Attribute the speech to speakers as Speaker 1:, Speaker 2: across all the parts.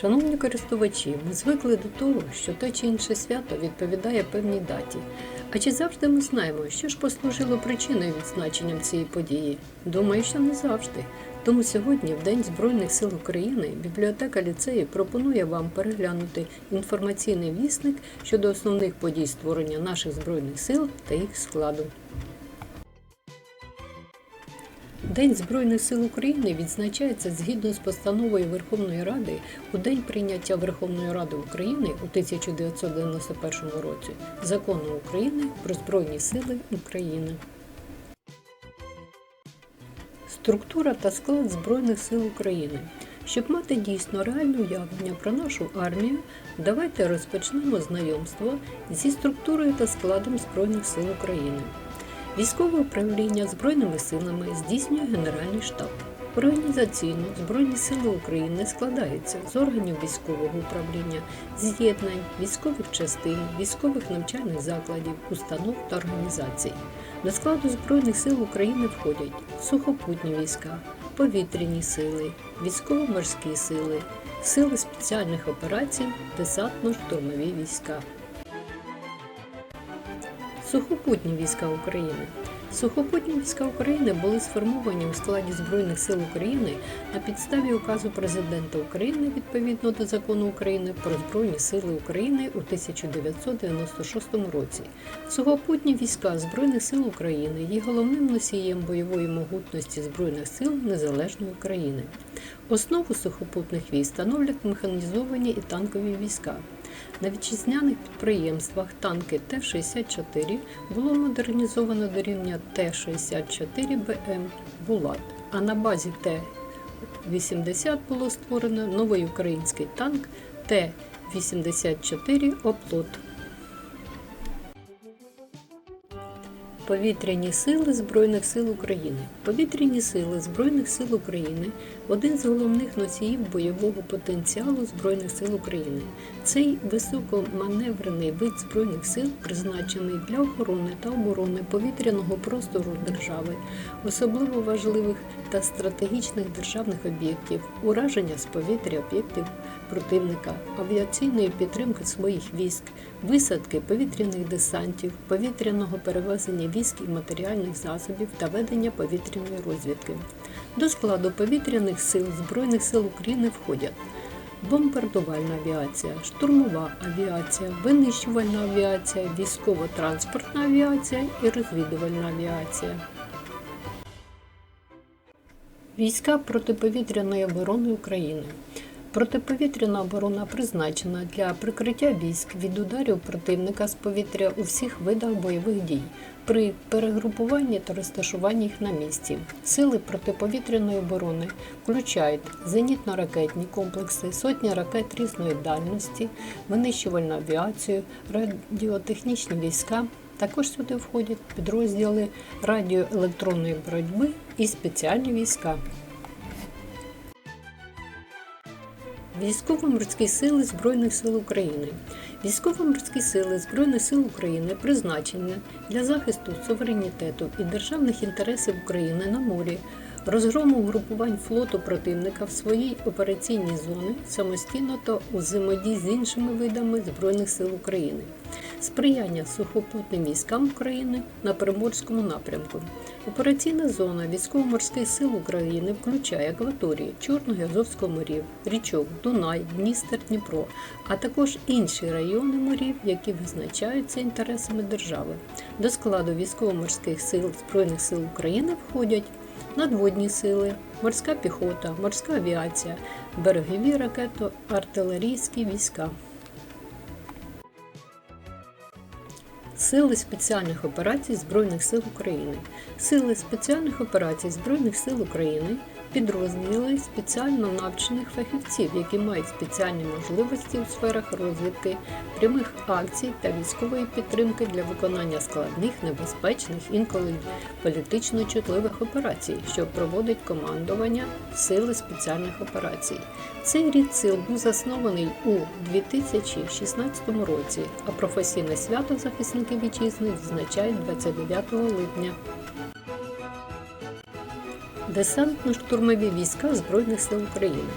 Speaker 1: Шановні користувачі, ми звикли до того, що те чи інше свято відповідає певній даті. А чи завжди ми знаємо, що ж послужило причиною відзначенням цієї події? Думаю, що не завжди. Тому сьогодні, в День Збройних сил України, бібліотека ліцею пропонує вам переглянути інформаційний вісник щодо основних подій створення наших збройних сил та їх складу. День Збройних сил України відзначається згідно з постановою Верховної Ради у день прийняття Верховної Ради України у 1991 році закону України про Збройні Сили України. Структура та склад Збройних сил України. Щоб мати дійсно реальне уявлення про нашу армію, давайте розпочнемо знайомство зі структурою та складом Збройних сил України. Військове управління Збройними силами здійснює Генеральний штаб. Організаційно Збройні сили України складаються з органів військового управління, з'єднань, військових частин, військових навчальних закладів, установ та організацій. До складу Збройних сил України входять сухопутні війська, повітряні сили, військово-морські сили, сили спеціальних операцій, десантно-штурмові війська. Сухопутні війська України. Сухопутні війська України були сформовані у складі Збройних сил України на підставі указу президента України відповідно до закону України про Збройні Сили України у 1996 році. Сухопутні війська Збройних сил України є головним носієм бойової могутності Збройних сил Незалежної України. Основу сухопутних військ становлять механізовані і танкові війська. На вітчизняних підприємствах танки Т-64 було модернізовано до рівня Т-64БМ «Булат», а на базі Т-80 було створено новий український танк Т-84 «Оплот». Повітряні сили Збройних сил України. Повітряні сили Збройних сил України один з головних носіїв бойового потенціалу Збройних сил України. Цей високоманеврений вид Збройних сил призначений для охорони та оборони повітряного простору держави, особливо важливих та стратегічних державних об'єктів, ураження з повітря об'єктів противника, авіаційної підтримки своїх військ, висадки повітряних десантів, повітряного перевезення військ і матеріальних засобів та ведення повітряної розвідки. До складу повітряних сил Збройних сил України входять бомбардувальна авіація, штурмова авіація, винищувальна авіація, військово-транспортна авіація і розвідувальна авіація. Війська протиповітряної оборони України. Протиповітряна оборона призначена для прикриття військ від ударів противника з повітря у всіх видах бойових дій при перегрупуванні та розташуванні їх на місці. Сили протиповітряної оборони включають зенітно-ракетні комплекси, сотні ракет різної дальності, винищувальну авіацію, радіотехнічні війська. Також сюди входять підрозділи радіоелектронної боротьби і спеціальні війська. Військово-морські сили Збройних сил України. Військово-морські сили Збройних сил України призначені для захисту суверенітету і державних інтересів України на морі, розгрому групувань флоту противника в своїй операційній зоні самостійно та у взаємодії з іншими видами Збройних сил України, сприяння сухопутним військам України на Приморському напрямку. Операційна зона військово-морських сил України включає акваторії Чорного і Азовського морів, річок Дунай, Дністер, Дніпро, а також інші райони морів, які визначаються інтересами держави. До складу військово-морських сил Збройних сил України входять надводні сили, морська піхота, морська авіація, берегові ракето-артилерійські війська. Сили спеціальних операцій Збройних сил України. Сили спеціальних операцій Збройних сил України підрозділи спеціально навчених фахівців, які мають спеціальні можливості у сферах розвідки, прямих акцій та військової підтримки для виконання складних, небезпечних, інколи політично чутливих операцій, що проводить командування Сили спеціальних операцій. Цей рід сил був заснований у 2016 році, а професійне свято захисники вітчизни відзначають 29 липня. Десантно-штурмові війська Збройних сил України.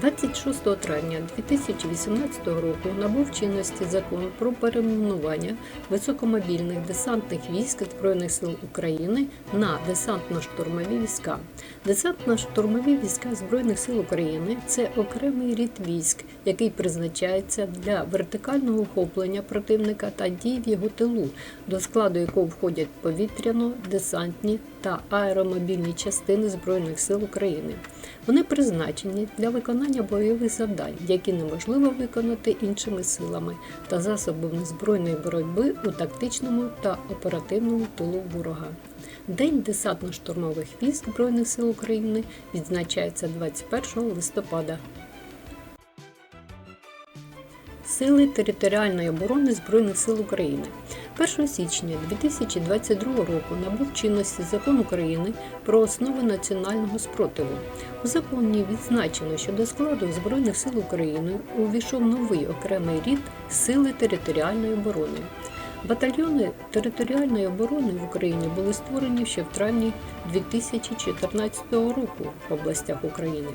Speaker 1: 26 травня 2018 року набув чинності закон про перейменування високомобільних десантних військ Збройних сил України на десантно-штурмові війська. Десантно-штурмові війська Збройних сил України це окремий рід військ, який призначається для вертикального охоплення противника та дій в його тилу, до складу якого входять повітряно-десантні та аеромобільні частини Збройних сил України. Вони призначені для виконання бойових завдань, які неможливо виконати іншими силами та засобами збройної боротьби у тактичному та оперативному тилу ворога. День десантно-штурмових військ Збройних сил України відзначається 21 листопада. Сили територіальної оборони Збройних сил України 1 січня 2022 року набув чинності закон України про основи національного спротиву. У законі відзначено, що до складу Збройних сил України увійшов новий окремий рід Сили територіальної оборони. Батальйони територіальної оборони в Україні були створені ще в травні 2014 року в областях України.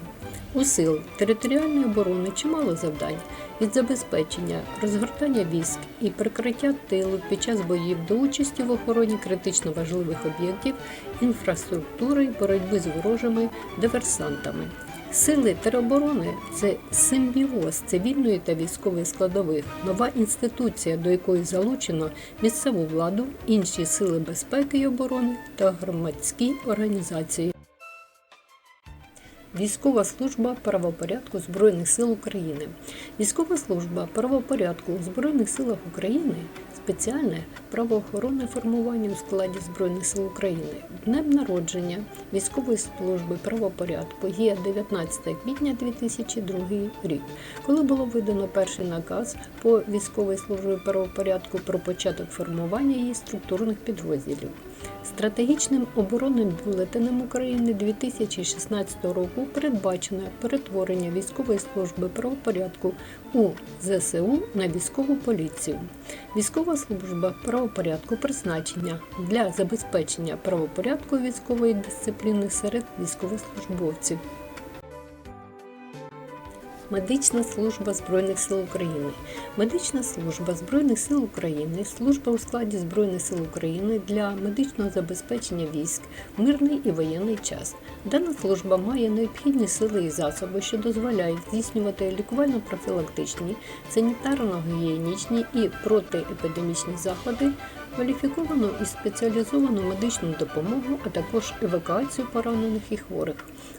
Speaker 1: У сил територіальної оборони чимало завдань від забезпечення розгортання військ і прикриття тилу під час боїв до участі в охороні критично важливих об'єктів, інфраструктури, боротьби з ворожими диверсантами. Сили тероборони це симбіоз цивільної та військової складових, нова інституція, до якої залучено місцеву владу, інші сили безпеки і оборони та громадські організації. Військова служба правопорядку Збройних сил України. Військова служба правопорядку у Збройних силах України спеціальне правоохоронне формування у складі Збройних сил України. Днем народження військової служби правопорядку є 19 квітня 2002 рік, коли було видано перший наказ по військовій службі правопорядку про початок формування її структурних підрозділів. Стратегічним оборонним бюлетенем України 2016 року передбачено перетворення військової служби правопорядку у ЗСУ на військову поліцію. Військова служба правопорядку призначення для забезпечення правопорядку військової дисципліни серед військовослужбовців. Медична служба Збройних сил України. Медична служба Збройних сил України служба у складі Збройних сил України для медичного забезпечення військ мирний і воєнний час. Дана служба має необхідні сили і засоби, що дозволяють здійснювати лікувально-профілактичні, санітарно-гігієнічні і протиепідемічні заходи, кваліфіковану і спеціалізовану медичну допомогу, а також евакуацію поранених і хворих.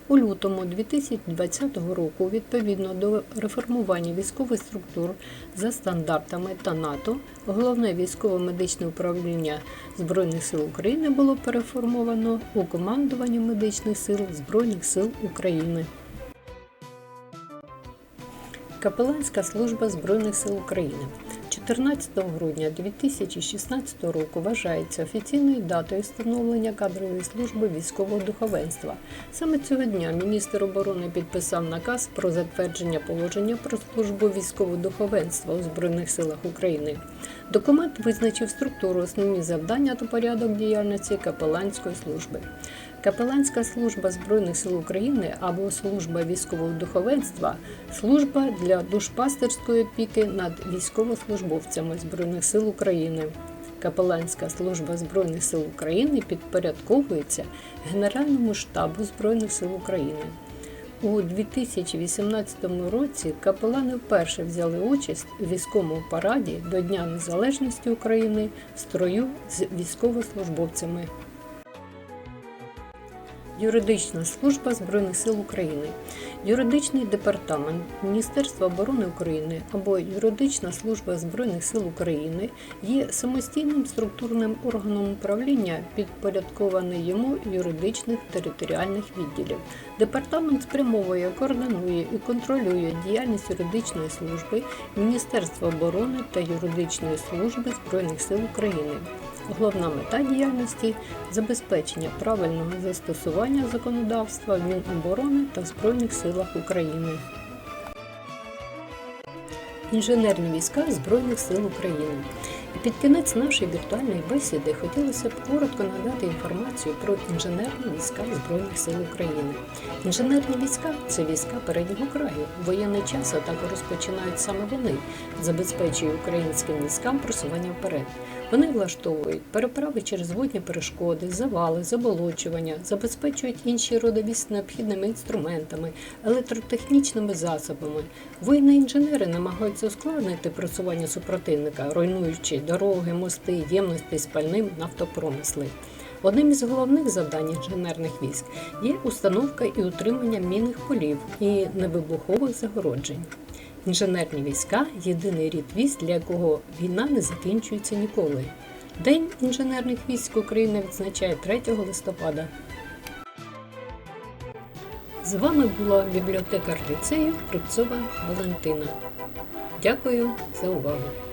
Speaker 1: У лютому 2020 року, відповідно до реформування військових структур за стандартами та НАТО, головне військово-медичне управління Збройних сил України було переформовано у командування медичних сил Збройних сил України. Капеланська служба Збройних сил України 14 грудня 2016 року вважається офіційною датою встановлення кадрової служби військового духовенства. Саме цього дня міністр оборони підписав наказ про затвердження положення про службу військового духовенства у Збройних силах України. Документ визначив структуру, основні завдання та порядок діяльності капеланської служби. Капеланська служба Збройних сил України або служба військового духовенства служба для душпастерської опіки над військовослужбовцями Збройних сил України. Капеланська служба Збройних сил України підпорядковується Генеральному штабу Збройних сил України. У 2018 році капелани вперше взяли участь у військовому параді до Дня Незалежності України в строю з військовослужбовцями. Юридична служба Збройних сил України, юридичний департамент Міністерства оборони України або юридична служба Збройних сил України є самостійним структурним органом управління, підпорядкований йому юридичних територіальних відділів. Департамент спрямовує, координує і контролює діяльність юридичної служби Міністерства оборони та юридичної служби Збройних сил України. Головна мета діяльності забезпечення правильного застосування законодавства в Міноборони та Збройних силах України. Інженерні війська Збройних сил України. Під кінець нашої віртуальної бесіди хотілося б коротко надати інформацію про інженерні війська Збройних сил України. Інженерні війська це війська переднього краю. Воєнний час атаку розпочинають саме вони, забезпечують українським військам просування вперед. Вони влаштовують переправи через водні перешкоди, завали, заболочування, забезпечують інші роди військ необхідними інструментами, електротехнічними засобами. Воєнні інженери намагаються ускладнити просування супротивника, руйнуючи дороги, мости, ємності з пальним нафтопромисли. Одним із головних завдань інженерних військ є установка і утримання мінних полів і невибухових загороджень. Інженерні війська єдиний рід військ, для якого війна не закінчується ніколи. День інженерних військ України відзначає 3 листопада. З вами була бібліотекар ліцею Рубцова Валентина. Дякую за увагу!